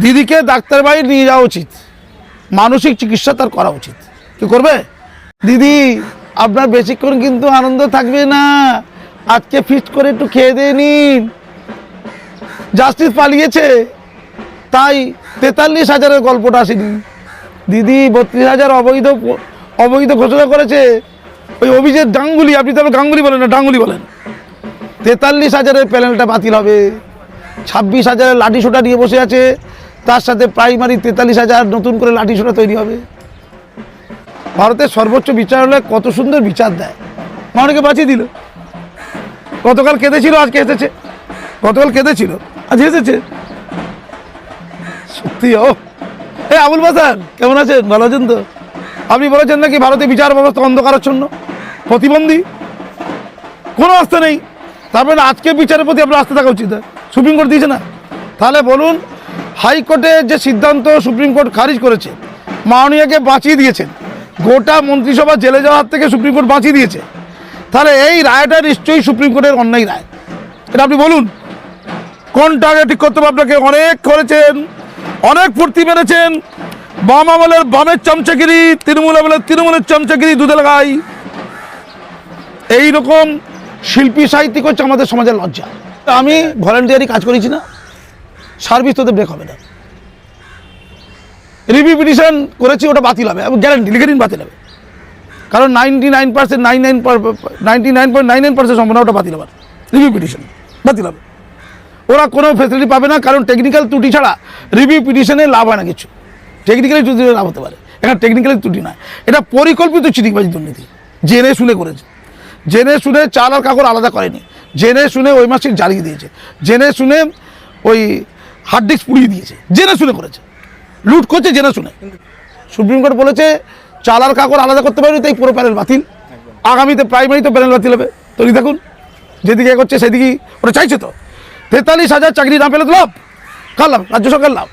দিদিকে ডাক্তার বাড়ি নিয়ে যাওয়া উচিত। মানসিক চিকিৎসা তার করা উচিত। কি করবে? দিদি, আপনার বেশিক্ষণ কিন্তু আনন্দ থাকবে না। আজকে ফিস্ট করে একটু খেয়ে দিয়ে নিন। জাস্টিস পালিয়েছে। তাই তেতাল্লিশ হাজারের গল্পটা আসেনি। দিদি বত্রিশ হাজার অবৈধ অবৈধ ঘোষণা করেছে। ওই অভিজিৎ গাঙ্গুলি, আপনি তো গাঙ্গুলি বলেন না, ডাঙ্গুলি বলেন। তেতাল্লিশ হাজারের প্যানেলটা বাতিল হবে। ছাব্বিশ হাজারের লাঠি সোটা নিয়ে বসে আছে। তার সাথে প্রাইমারি তেতাল্লিশ হাজার নতুন করে লাঠি সোটা তৈরি হবে। ভারতের সর্বোচ্চ বিচারালয় কত সুন্দর বিচার দেয়। মানুষকে বাঁচিয়ে দিল। গতকাল কেঁদেছিল, আজকে এসেছে। গতকাল কেঁদেছিল, আজ এসেছে। সত্যি ও। এ আবুল বাসান কেমন আছেন? ভালো আছেন তো? আপনি বলেছেন নাকি ভারতে বিচার ব্যবস্থা অন্ধকারাচ্ছন্ন প্রতিবন্ধী? কোনো আস্থা নেই। তারপরে আজকে বিচারের প্রতি আপনার আস্থা থাকা উচিত। সুপ্রিম কোর্ট দিয়েছে না। তাহলে বলুন হাইকোর্টের যে সিদ্ধান্ত সুপ্রিম কোর্ট খারিজ করেছে, মাননীয়াকে বাঁচিয়ে দিয়েছেন। গোটা মন্ত্রিসভা জেলে যাওয়ার থেকে সুপ্রিম কোর্ট বাঁচিয়ে দিয়েছে। তাহলে এই রায়টা নিশ্চয়ই সুপ্রিম কোর্টের অন্যায় রায়। এটা আপনি বলুন কোনটা আগে ঠিক করতে হবে আপনাকে? অনেক করেছেন, অনেক ফুর্তি মেরেছেন। বাম আমলের বামের চামচাগিরি, তৃণমূল আমলের তৃণমূলের চামচাগিরি দুধে লাগাই। এইরকম শিল্পী সাহিত্যিক হচ্ছে আমাদের সমাজের লজ্জা। আমি ভলেন্টিয়ারি কাজ করেছি না। সার্ভিস তোদের ব্রেক হবে না। রিভিউ পিটিশন করেছি, ওটা বাতিল হবে আমি গ্যারান্টি লিখে দিন বাতিল হবে। কারণ ninety nine percent nine nine ninety nine point nine nine percent সম্ভাবনা ওটা বাতিল হবে। রিভিউ পিটিশন বাতিল হবে। ওরা কোনো ফেসিলিটি পাবে না, কারণ টেকনিক্যাল ত্রুটি ছাড়া রিভিউ পিটিশনে লাভ হয় না কিছু। টেকনিক্যালি ত্রুটি লাভ হতে পারে এখানে টেকনিক্যালি ত্রুটি নয়। এটা পরিকল্পিত চিটিংবাজি দুর্নীতি, জেনে শুনে করেছে। জেনে শুনে চাল আর কাকড় আলাদা করেনি। জেনে শুনে ওই মাসিক জ্বালিয়ে দিয়েছে। জেনে শুনে ওই হার্ড ডিস্ক পুড়িয়ে দিয়েছে, জেনে শুনে করেছে। লুট করছে, জেনে শুনে। সুপ্রিম কোর্ট বলেছে, চাল আর কাকড় আলাদা করতে পারবে, তাই পুরো প্যানেল বাতিল। আগামীতে প্রাইমারিতে প্যানেল বাতিল হবে। তৈরি থাকুন। যেদিকে করছে সেদিকেই ওরা চাইছে তো। তেতাল্লিশ হাজার চাকরি না পেলে তো লাভ। কার লাভ? রাজ্য সরকার লাভ।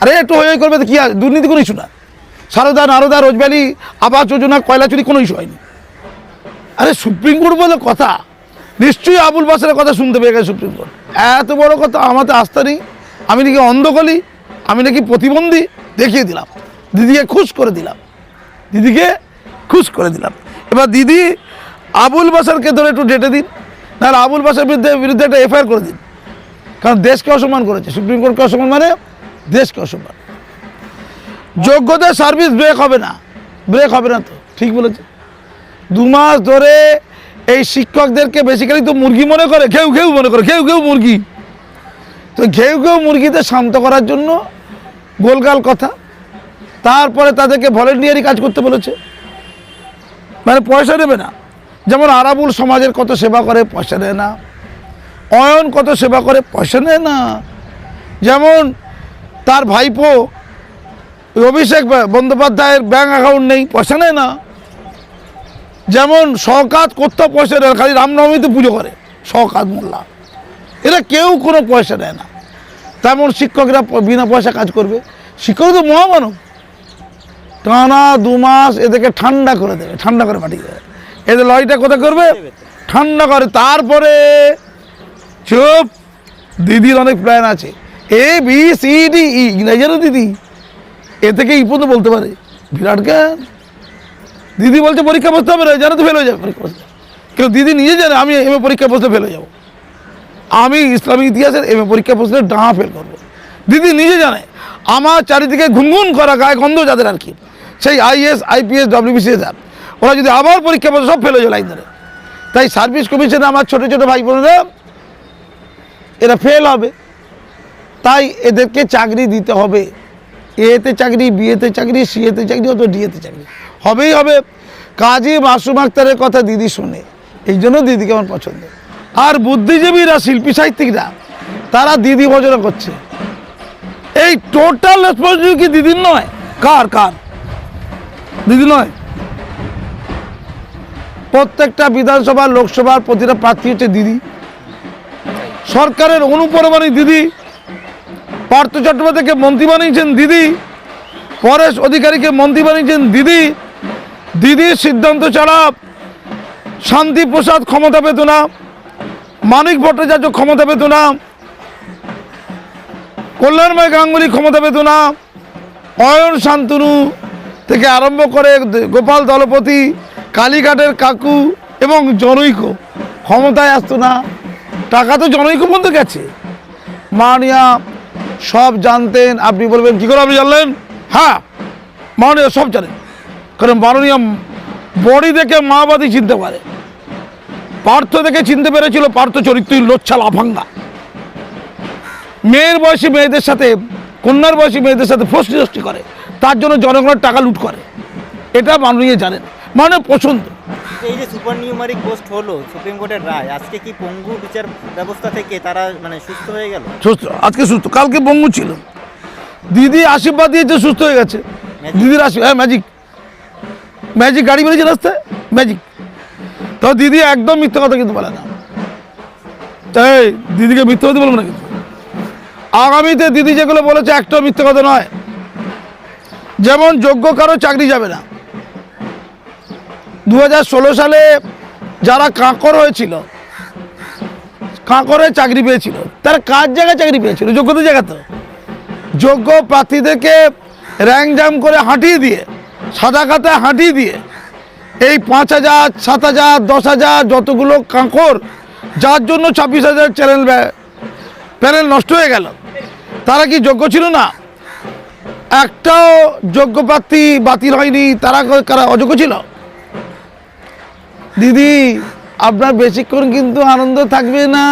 আরে, একটু হয়ে করবে তো কী আর? দুর্নীতি কোনো ইস্যু না। সারদা, নারদা, রোজভ্যালি, আবাস যোজনা, কয়লা চুরি কোনো ইস্যু হয়নি। আরে, সুপ্রিম কোর্ট বলে কথা। নিশ্চয়ই আবুল বাসের কথা শুনতে পেয়ে গেছে সুপ্রিম কোর্ট এত বড় কথা, আমাতে আস্থা নেই। আমি নাকি অন্ধকলি, আমি নাকি প্রতিবন্ধী দেখিয়ে দিলাম। দিদিকে খুশ করে দিলাম। দিদিকে খুশ করে দিলাম। এবার দিদি আবুল বাসারকে ধরে একটু ডেটে দিন, নাহলে আবুল বাসার বিরুদ্ধে বিরুদ্ধে একটা এফআইআর করে দিন। কারণ দেশকে অসম্মান করেছে। সুপ্রিম কোর্টকে অসম্মান মানে দেশকে অসম্মান। যোগ্যতা সার্ভিস ব্রেক হবে না। ব্রেক হবে না তো, ঠিক বলেছে। দু মাস ধরে এই শিক্ষকদেরকে বেসিক্যালি তো মুরগি মনে করে, ঘেউ ঘেউ মনে করে, ঘেউ ঘেউ মুরগি। তো ঘেউ ঘেউ মুরগিতে শান্ত করার জন্য গোলগাল কথা। তারপরে তাদেরকে ভলেন্টিয়ারি কাজ করতে বলেছে। মানে পয়সা নেবে না। যেমন আরাবুল সমাজের কত সেবা করে, পয়সা নেয় না। অয়ন কত সেবা করে, পয়সা নেয় না। যেমন তার ভাইপো, অভিষেক বন্দ্যোপাধ্যায়ের ব্যাঙ্ক অ্যাকাউন্ট নেই, পয়সা নেয় না। যেমন শওকাত করতে পয়সা না, খালি রামনবমীতে পুজো করে শওকাত মোল্লা। এরা কেউ কোনো পয়সা নেয় না। তেমন শিক্ষকরা বিনা পয়সা কাজ করবে। শিক্ষক তো মহামানব। টানা দু মাস এদেরকে ঠান্ডা করে দেবে ঠান্ডা করে পাঠিয়ে দেবে এদের লড়াইটা কোথায় করবে? ঠান্ডা করে। তারপরে চুপ। দিদির অনেক প্ল্যান আছে। A B C D E ইংরেজিরও দিদি। এ থেকে ই পর্যন্ত বলতে পারে। বিরাট জ্ঞান। দিদি বলছে পরীক্ষা বসতে হবে না, জানো তো ফেল হয়ে যাবে পরীক্ষা বসতে। কেউ দিদি নিজে জানে আমি এম এ পরীক্ষা বসতে ফেল হয়ে যাব। আমি ইসলামিক ইতিহাসের এম এ পরীক্ষা বসলে ডাঁ ফেল করব। দিদি নিজে জানে, আমার চারিদিকে ঘুনঘুন করা গায়ে গন্ধ যাদের আর কি। সেই আইএস আইপিএস ডব্লিউবিসিএস আর ওরা যদি আবার পরীক্ষা বসে সব ফেল হয়ে লাইন ধরে। তাই সার্ভিস কমিশনে আমার ছোটো ছোটো ভাই বোনেরা, এরা ফেল হবে। তাই এদেরকে চাকরি দিতে হবে। এতে চাকরি, বিয়েতে চাকরি, সিএতে চাকরি অত ডিএতে চাকরি। হবেই হবে। কাজী মাসুম আক্তারের কথা দিদি শোনে। এই জন্য দিদিকে আমার পছন্দ। আর বুদ্ধিজীবীরা, শিল্পী সাহিত্যিকরা, তারা দিদি ভজনা করছে। এই টোটাল রেসপন্সিবিলিটি কি দিদির নয়? কার কার? দিদি নয়। প্রত্যেকটা বিধানসভা, লোকসভার প্রতিটা প্রার্থী হচ্ছে দিদি। সরকারের অনুপরমাণী দিদি। পার্থ চট্টোপাধ্যায়কে মন্ত্রী বানিয়েছেন দিদি, পরেশ অধিকারীকে মন্ত্রী বানিয়েছেন দিদি, দিদির সিদ্ধান্ত ছাড়া শান্তি প্রসাদ ক্ষমতা পেত না, মানিক ভট্টাচার্য ক্ষমতা পেত না, কল্যাণময় গাঙ্গুলি ক্ষমতা পেত না, অয়ন শান্তনু থেকে আরম্ভ করে গোপাল দলপতি, কালীঘাটের কাকু এবং জনৈক ক্ষমতায় আসতো না। টাকা তো জনৈক পর্যন্ত গেছে। মাননীয়া সব জানতেন। আপনি বলবেন, কী করে আপনি জানলেন? হ্যাঁ মাননীয় সব জানেন। কারণ মাননীয় বডি দেখে মাওবাদী চিনতে পারে। পার্থ দেখে চিনতে পেরেছিল পার্থ চরিত্রই লোচ্ছা লাফাঙ্গা। মেয়ের বয়সী মেয়েদের সাথে, কন্যার বয়সী মেয়েদের সাথে ফষ্টি করে। তার জন্য জনগণের টাকা লুট করে। এটা মাননীয় জানেন। মানে পছন্দ। এই যে সুপার নিউমারিক পোস্ট হলো সুপ্রিম কোর্টের রায় আজকে কি পঙ্গু বিচার ব্যবস্থা থেকে তারা মানে সুস্থ হয়ে গেল? সুস্থ আজকে সুস্থ কালকে বঙ্গু ছিল। দিদি আশীর্বাদ দিয়েছে সুস্থ হয়ে গেছে। দিদির আশীর্বাদ হ্যাঁ ম্যাজিক ম্যাজিক গাড়ি বেরিয়েছে রাস্তায়? ম্যাজিক তো দিদি একদম মিথ্যে কথা কিন্তু বলে না। তাই দিদিকে মিথ্যে কথা বলব না কিন্তু। আগামীতে দিদি যেগুলো বলেছে একটাও মিথ্যে কথা নয়। যেমন যোগ্য কারও চাকরি যাবে না। দু হাজার ষোলো সালে যারা কাঁকর হয়েছিল, কাঁকরে চাকরি পেয়েছিল, তারা কাজ জায়গায় চাকরি পেয়েছিল? যোগ্যতা জায়গাতে। যোগ্য প্রার্থীদেরকে র্যাঙ্ক জাম করে হাঁটিয়ে দিয়ে, সাদা খাতায় হাঁটিয়ে দিয়ে, এই পাঁচ হাজার, সাত হাজার, দশ হাজার যতগুলো কাঁকর, যার জন্য ছাব্বিশ হাজার চ্যানেল প্যানেল নষ্ট হয়ে গেল, তারা কি যোগ্য ছিল না? একটাও যোগ্য প্রার্থী বাতিল হয়নি, তারা কারা অযোগ্য ছিল? দিদি, আপনার বেশিক্ষণ কিন্তু আনন্দ থাকবে না।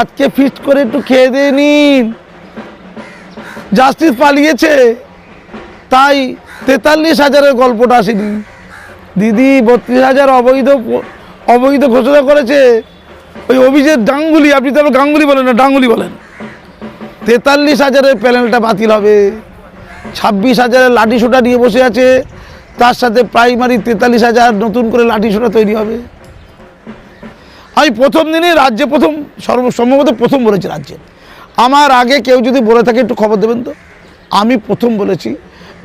আজকে ফিস্ট করে একটু খেয়ে দিয়ে নিন। জাস্টিস পালিয়েছে, তাই তেতাল্লিশ হাজারের গল্পটা আসেনি। দিদি, বত্রিশ হাজার অবৈধ অবৈধ ঘোষণা করেছে। ওই অভিজিৎ গাঙ্গুলি, আপনি তো গাঙ্গুলি বলেন না, ডাঙ্গুলি বলেন। তেতাল্লিশ হাজারের প্যানেলটা বাতিল হবে। ছাব্বিশ হাজারের লাঠি সোটা নিয়ে বসে আছে। তার সাথে প্রাইমারি তেতাল্লিশ হাজার নতুন করে লাঠি সোটা তৈরি হবে। আমি প্রথম দিনে রাজ্যে প্রথম, সর্ব, সম্ভবত প্রথম বলেছি রাজ্যে। আমার আগে কেউ যদি বলে থাকে একটু খবর দেবেন তো? আমি প্রথম বলেছি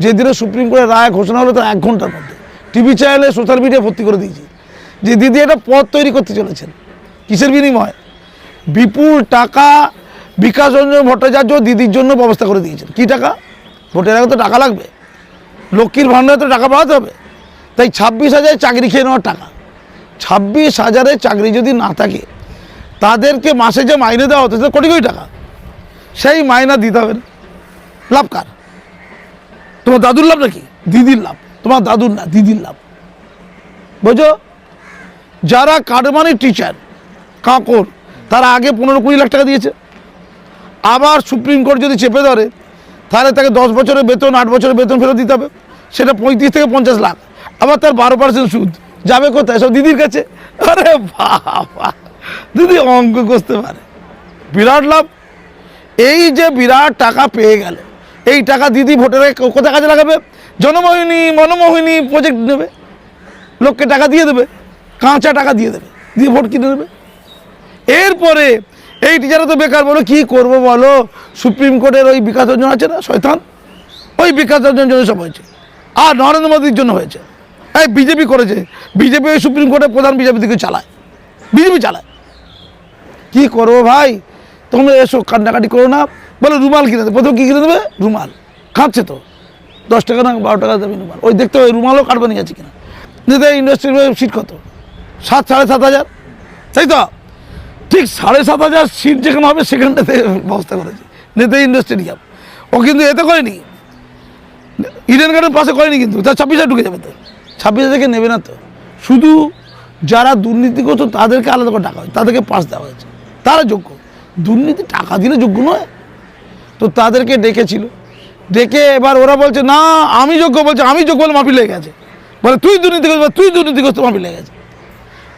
যেদিনে সুপ্রিম কোর্টের রায় ঘোষণা হলো তার এক ঘণ্টার মধ্যে। টিভি চ্যানেলে সোশ্যাল মিডিয়া ভর্তি করে দিয়েছি, যে দিদি একটা পথ তৈরি করতে চলেছেন। কিসের বিনিময়? বিপুল টাকা বিকাশ রঞ্জন ভট্টাচার্য দিদির জন্য ব্যবস্থা করে দিয়েছেন। কী টাকা? ভোটের আগে তো টাকা লাগবে। লক্ষ্মীর ভাণ্ডারে তো টাকা পাওয়াতে হবে। তাই ছাব্বিশ হাজারে চাকরি খেয়ে নেওয়ার টাকা। ছাব্বিশ হাজারে চাকরি যদি না থাকে, তাদেরকে মাসে যে মাইনে দেওয়া হতো, সেটা কোটি কোটি টাকা। সেই মাইনা দিতে হবে না। লাভ কার? তোমার দাদুর লাভ নাকি? দিদির লাভ। তোমার দাদুর না, দিদির লাভ। বুঝো? যারা কাটমানির টিচার কাঁকর, তারা আগে পনেরো কুড়ি লাখ টাকা দিয়েছে। আবার সুপ্রিম কোর্ট যদি চেপে ধরে, তাহলে তাকে দশ বছরের বেতন, আট বছরের বেতন ফেরত দিতে হবে। সেটা পঁয়ত্রিশ থেকে পঞ্চাশ লাখ। আবার তার বারো পার্সেন্ট সুদ। যাবে কোথায়? সব দিদির কাছে। আরে বাবা। দিদি অঙ্ক করতে পারে। বিরাট লাভ। এই যে বিরাট টাকা পেয়ে গেল। এই টাকা দিদি ভোটের কোথায় কাজে লাগাবে? জনমোহিনী, মনমোহিনী প্রজেক্ট নেবে। লোককে টাকা দিয়ে দেবে। কাঁচা টাকা দিয়ে দেবে। দিয়ে ভোট কিনে দেবে এরপরে এই টিচাররা তো বেকার। বলো, কী করব বলো? সুপ্রিম কোর্টের ওই বিকাশ রঞ্জন আছে না, শয়তান? ওই বিকাশ জন্য সব হয়েছে। আর নরেন্দ্র মোদীর জন্য হয়েছে। এই বিজেপি করেছে। বিজেপি ওই সুপ্রিম কোর্টের প্রধান বিজেপি দিকে চালায়। বিজেপি চালায়। কী করব ভাই? তোমরা এসো, কান্নাকাটি করো না। বলে, রুমাল কিনে দেবে। প্রথমে কী কিনে দেবে? রুমাল। খাচ্ছে তো। দশ টাকা না, বারো টাকা দেবে রুমাল। ওই দেখতে ওই রুমালও কাটবে নিয়ে যাচ্ছে কিনা। নিতে ইন্ডাস্ট্রির সিট কত? সাত, সাড়ে সাত হাজার। তাই তো? ঠিক সাড়ে সাত হাজার সিট যেখানে হবে, সেখানটাতে ব্যবস্থা করেছে। নেতে ইন্ডাস্ট্রিয়াম ও কিন্তু এতে করেনি। ইডেন গার্ডেন পাশে করেনি কিন্তু, তার ছাব্বিশ হাজার ঢুকে যাবে তো। ছাব্বিশ হাজারকে নেবে না তো। শুধু যারা দুর্নীতি করতো তাদেরকে আলাদা করে টাকা হয়েছে তাদেরকে পাস দেওয়া হয়েছে। তারা যোগ্য। দুর্নীতি টাকা দিলে যোগ্য নয়। তো তাদেরকে ডেকেছিল। ডেকে এবার ওরা বলছে, না, আমি যোগ্য বলছে, আমি যোগ্য বলে মাপিল লেগে গেছে। বলে, তুই দুর্নীতি করছিস তুই দুর্নীতি করছিস মাপিল লেগে গেছে।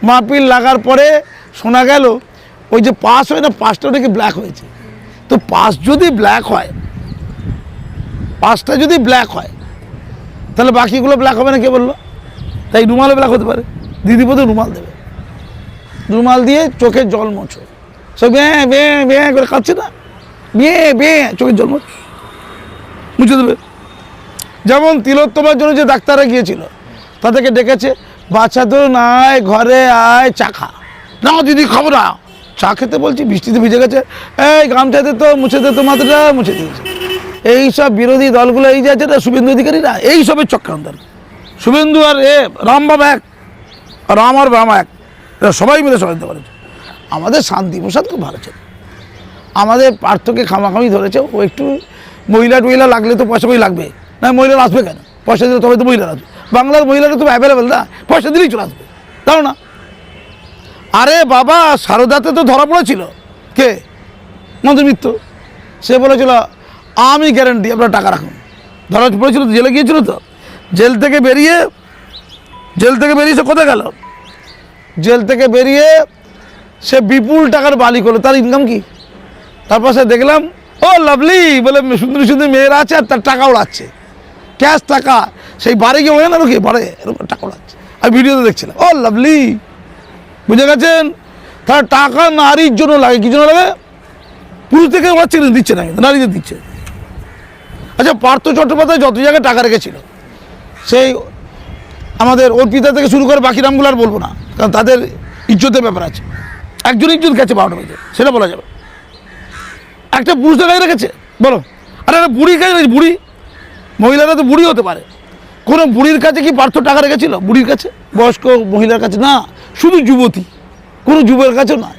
মাপিল লাগার পরে শোনা গেল, ওই যে পাস হয় না, পাসটা নাকি ব্ল্যাক হয়েছে। তো পাস যদি ব্ল্যাক হয় পাসটা যদি ব্ল্যাক হয়, তাহলে বাকিগুলো ব্ল্যাক হবে না, কে বলল? তাই রুমালও ব্ল্যাক হতে পারে। দিদি বোধ রুমাল দেবে। রুমাল দিয়ে চোখে জল মোছো। সব ব্যাঁ ব্যাঁ ব্যাঁ করে কাঁদছে না? বেঁ বেঁ চোখের জল মোছ। মুছে দেবে। যেমন তিলোত্তমার জন্য যে ডাক্তাররা গিয়েছিল, তাদেরকে ডেকেছে বাচ্চা তো নাই, ঘরে আয় চাখা না দিদি, খাব না। চা খেতে বলছি, বৃষ্টিতে ভিজে গেছে। এই গামছাতে তো মুছে দে তো মাথাটা, মুছে দিয়েছে। এই সব বিরোধী দলগুলো এই যে আছে না শুভেন্দু অধিকারীরা এই সবের চক্রান্ত শুভেন্দু আর এ রামবাম এক রাম আর বাম এক সবাই মিলে ষড়যন্ত্র করেছে। আমাদের শান্তি প্রসাদ খুব ভালো ছিল। আমাদের পার্থকে খামাখামি ধরেছে, ও একটু মহিলা টহিলা লাগলে তো পয়সা কই লাগবে। না, মহিলারা আসবে কেন? পয়সা দিলে তবে তো মহিলারা আসবে। বাংলার মহিলারা তো অ্যাভেলেবেল না, পয়সা দিলেই চলে আসবে। তাও না? আরে বাবা, সারদাতে তো ধরা পড়েছিল। কে? মন্ত্রমিত্র সে বলেছিল আমি গ্যারেন্টি আপনার টাকা রাখুন ধরা পড়েছিল তো, জেলে গিয়েছিল তো? জেল থেকে বেরিয়ে, জেল থেকে বেরিয়ে সে কোথায় গেল? জেল থেকে বেরিয়ে সে বিপুল টাকার বালি করল। তার ইনকাম কি? তারপর সে দেখলাম, ও লাভলি বলে সুন্দরী সুন্দর মেয়েরা আছে আর তার টাকা উড়াচ্ছে ক্যাশ টাকা। সেই বারে গিয়ে ওখানে না কি বারে এরকম টাকা উড়াচ্ছে আর ভিডিওতে দেখছিলাম, ও লাভলি বুঝে গেছেন? তার টাকা নারীর জন্য লাগে, কি জন্য লাগে? পুরুষ থেকে উড়াচ্ছে দিচ্ছে না নারীদের দিচ্ছে। আচ্ছা পার্থ চট্টোপাধ্যায় যত জায়গায় টাকা রেখেছিল, সেই আমাদের অর্পিতা থেকে শুরু করে বাকি নামগুলো আর বলব না, কারণ তাদের ইজ্জতের ব্যাপার আছে। একজন ইজ্জত গেছে বারোটা বেজে সেটা বলা যাবে। একটা পুরুষদের গায়ে রেখেছে, বলো। আরে, একটা বুড়ির কাছে বুড়ি। মহিলারা তো বুড়ি হতে পারে। কোনো বুড়ির কাছে কি পার্থ টাকা রেখেছিল? বুড়ির কাছে? বয়স্ক মহিলার কাছে? না, শুধু যুবতী। কোনো যুবের কাছেও না।